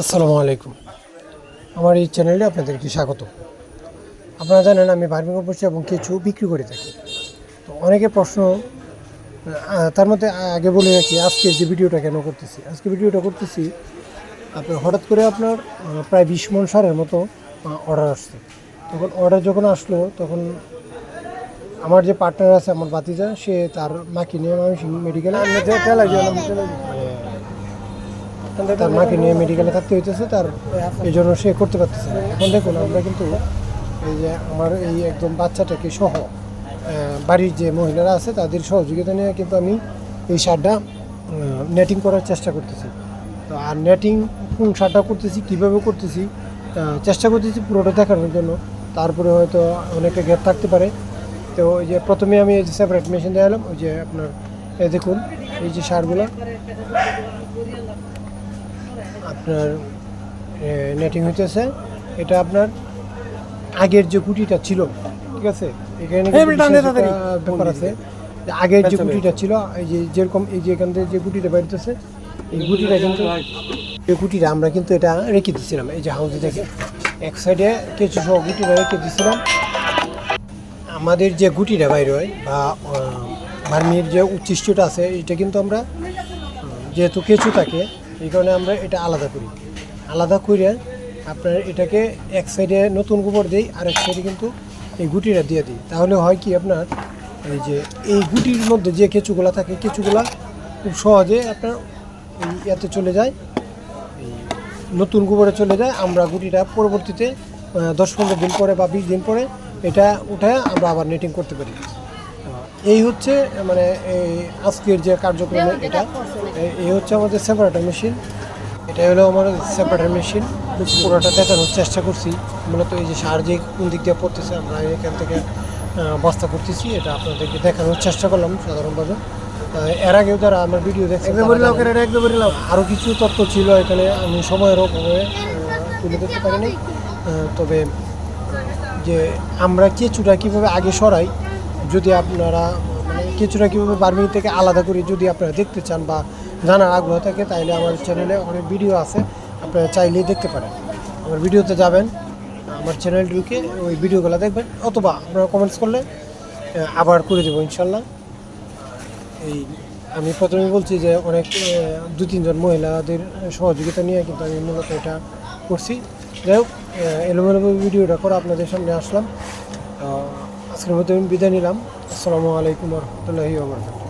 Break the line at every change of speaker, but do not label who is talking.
আসসালামু আলাইকুম। আমার এই চ্যানেলে আপনাদেরকে স্বাগত। আপনারা জানেন আমি বার্মিং অবশ্যই এবং কিছু বিক্রি করে থাকি। তো অনেকে প্রশ্ন তার মধ্যে আগে বলে রাখি আজকে যে ভিডিওটা কেন করতেছি? আজকে ভিডিওটা করতেছি, আপনার হঠাৎ করে আপনার প্রায় বিশ মন সারের মতো অর্ডার আসছে। তখন অর্ডার যখন আসলো, তখন আমার যে পার্টনার আছে, আমার বাতিজা সে তার মাকে নিয়ে আমি মেডিকেলে তার মাকে নিয়ে মেডিকেলে থাকতে হইতেছে, তার এই জন্য সে করতে পারতেছে না। এখন দেখুন, আমরা কিন্তু এই যে আমার এই একদম বাচ্চাটাকে সহ বাড়ির যে মহিলারা আছে, তাদের সহযোগিতা নিয়ে কিন্তু আমি এই সারটা নেটিং করার চেষ্টা করতেছি। তো আর নেটিং কোন সারটা করতেছি, কীভাবে করতেছি চেষ্টা করতেছি পুরোটা দেখানোর জন্য। তারপরে হয়তো অনেকে গ্যাপ থাকতে পারে। তো ওই যে প্রথমে আমি এই যে সেপারেট মেশিন দেখালাম, ওই যে আপনার দেখুন, এই যে সারগুলো। আপনার নেটিং হইতেছে। এটা আপনার আগের যে গুটিটা ছিল ঠিক আছে? এখানে একটা ব্যাপার আছে। আগের যে গুটিটা ছিল এই যে যেরকম এই যে এখান থেকে যে গুটিটা বেরোতেছে এই গুটিটা কিন্তু এই গুটিটা আমরা কিন্তু এটা রেখে দিচ্ছিলাম এই যে হাউসে থেকে। এক সাইডে কিছু সহ গুটিটা রেখে দিচ্ছিলাম আমাদের যে গুটিটা বাইর হয় বা ভার্মির যে উচ্ছিষ্টটা আছে এটা কিন্তু আমরা যেহেতু কেঁচু থাকে এই কারণে আমরা এটা আলাদা করি। আলাদা করে আপনার এটাকে এক সাইডে নতুন গোবর দিই আর এক সাইডে কিন্তু এই গুটিটা দিয়ে দিই। তাহলে হয় কি আপনার, এই যে এই গুটির মধ্যে যে কেঁচুগুলা থাকে, কেঁচুগুলা খুব সহজে আপনার এই ইয়াতে চলে যায়, এই নতুন গোবরে চলে যায়। আমরা গুটিটা পরবর্তীতে দশ পনেরো দিন পরে বা বিশ দিন পরে এটা উঠে আমরা আবার নেটিং করতে পারি। এই হচ্ছে মানে এই আজকের যে কার্যক্রম এটা এই- হচ্ছে আমাদের সেপারেটার মেশিন এটা হলো আমার সেপারেটার মেশিন পুরোটা দেখানোর চেষ্টা করছি। মূলত এই যে সার যে কোন দিক দিয়ে পড়তেছে আমরা এখান থেকে বস্তা করতেছি। এটা আপনাদেরকে দেখানোর চেষ্টা করলাম সাধারণভাবে। এর আগেও যারা আমার ভিডিও দেখছেন তারা আরও কিছু তথ্য ছিল এখানে। আমি সময়ের অভাবে তুলে ধরতে পারিনি। তবে যে আমরা কেঁচুটা কীভাবে আগে সরাই যদি আপনারা মানে কেঁচুটা কীভাবে বার্মিং থেকে আলাদা করে যদি আপনারা দেখতে চান বা জানার আগ্রহ থাকে তাহলে আমার চ্যানেলে অনেক ভিডিও আছে, আপনারা চাইলেই দেখতে পারেন। আমার ভিডিওতে যাবেন, আমার চ্যানেল ঢুকে ওই ভিডিওগুলো দেখবেন, অথবা আপনারা কমেন্টস করলে আবার করে দেবো ইনশাল্লাহ। এই, আমি প্রথমে বলছি যে অনেক দু তিনজন মহিলাদের সহযোগিতা নিয়ে কিন্তু আমি মূলত এটা করছি। যাই হোক এলোমেলো ভিডিওটা করে আপনাদের সামনে আসলাম। আজকের মতো বিদায় নিলাম। আসসালামু আলাইকুম রহমতুল্লাহি ওবরাকাতুহ